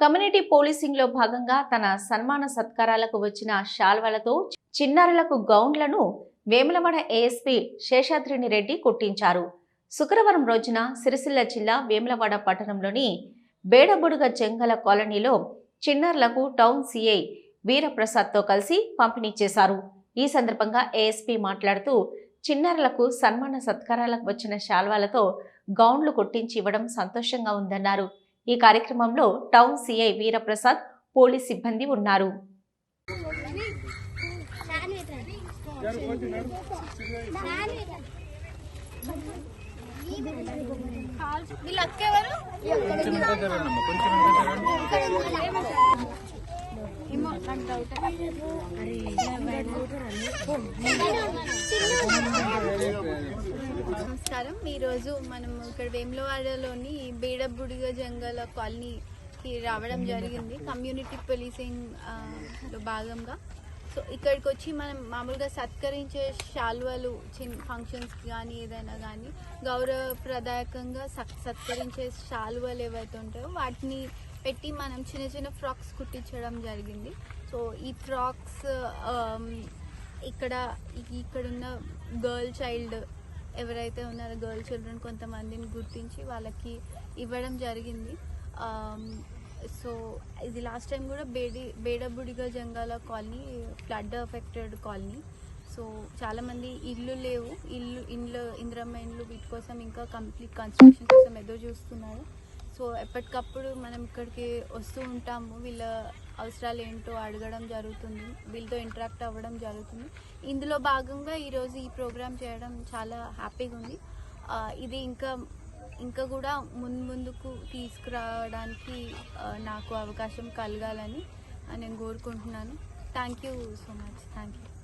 Community పోలీసింగ్లో భాగంగా తన సన్మాన సత్కారాలకు వచ్చిన శాల్వలతో చిన్నారులకు గౌన్లను Vemulawada A S P Sheshadrini Reddy కుట్టించారు. శుక్రవారం రోజున సిరిసిల్ల జిల్లా వేములవాడ పట్టణంలోని బేడబుడుగ జంగల కాలనీలో చిన్నారులకు టౌన్ సిఐ వీరప్రసాద్తో కలిసి పంపిణీ చేశారు. ఈ సందర్భంగా ఏఎస్పీ మాట్లాడుతూ చిన్నారులకు సన్మాన సత్కారాలకు వచ్చిన శాల్వాలతో గౌన్లు కుట్టించి ఇవ్వడం సంతోషంగా ఉందన్నారు. ఈ కార్యక్రమంలో టౌన్ సిఐ వీరప్రసాద్ పోలీస్ సిబ్బంది ఉన్నారు. అరే నమస్కారం. ఈరోజు మనం ఇక్కడ వేములవాడలోని బేడబుడిగ జంగల కాలనీకి రావడం జరిగింది. కమ్యూనిటీ పోలీసింగ్లో భాగంగా. సో ఇక్కడికి వచ్చి మనం మామూలుగా సత్కరించే శాల్వలు చిన్న ఫంక్షన్స్కి కానీ ఏదైనా కానీ గౌరవప్రదాయకంగా సత్ సత్కరించే శాల్వలు ఏవైతే ఉంటాయో వాటిని పెట్టి మనం చిన్న చిన్న ఫ్రాక్స్ కుట్టించడం జరిగింది. సో ఈ ఫ్రాక్స్ ఇక్కడ ఇక్కడున్న గర్ల్ చైల్డ్ ఎవరైతే ఉన్నారో గర్ల్ చిల్డ్రన్ కొంతమందిని గుర్తించి వాళ్ళకి ఇవ్వడం జరిగింది. సో ఇది లాస్ట్ టైం కూడా బేడి బేడబుడిగా Jangala colony flood affected colony. So చాలామంది ఇల్లు లేవు. ఇల్లు ఇండ్లు ఇంద్రమ్మ ఇండ్లు వీటి కోసం ఇంకా కంప్లీట్ కన్స్ట్రక్షన్ కోసం ఎదురు చూస్తున్నారు. సో ఎప్పటికప్పుడు మనం ఇక్కడికి వస్తూ ఉంటాము. వీళ్ళ అవసరాలు ఏంటో అడగడం జరుగుతుంది. వీళ్ళతో ఇంటరాక్ట్ అవ్వడం జరుగుతుంది. ఇందులో భాగంగా ఈరోజు ఈ ప్రోగ్రామ్ చేయడం చాలా హ్యాపీగా ఉంది. ఇది ఇంకా ఇంకా కూడా ముందు ముందుకు తీసుకురావడానికి నాకు అవకాశం కలగాలని నేను కోరుకుంటున్నాను. Thank you so much thank you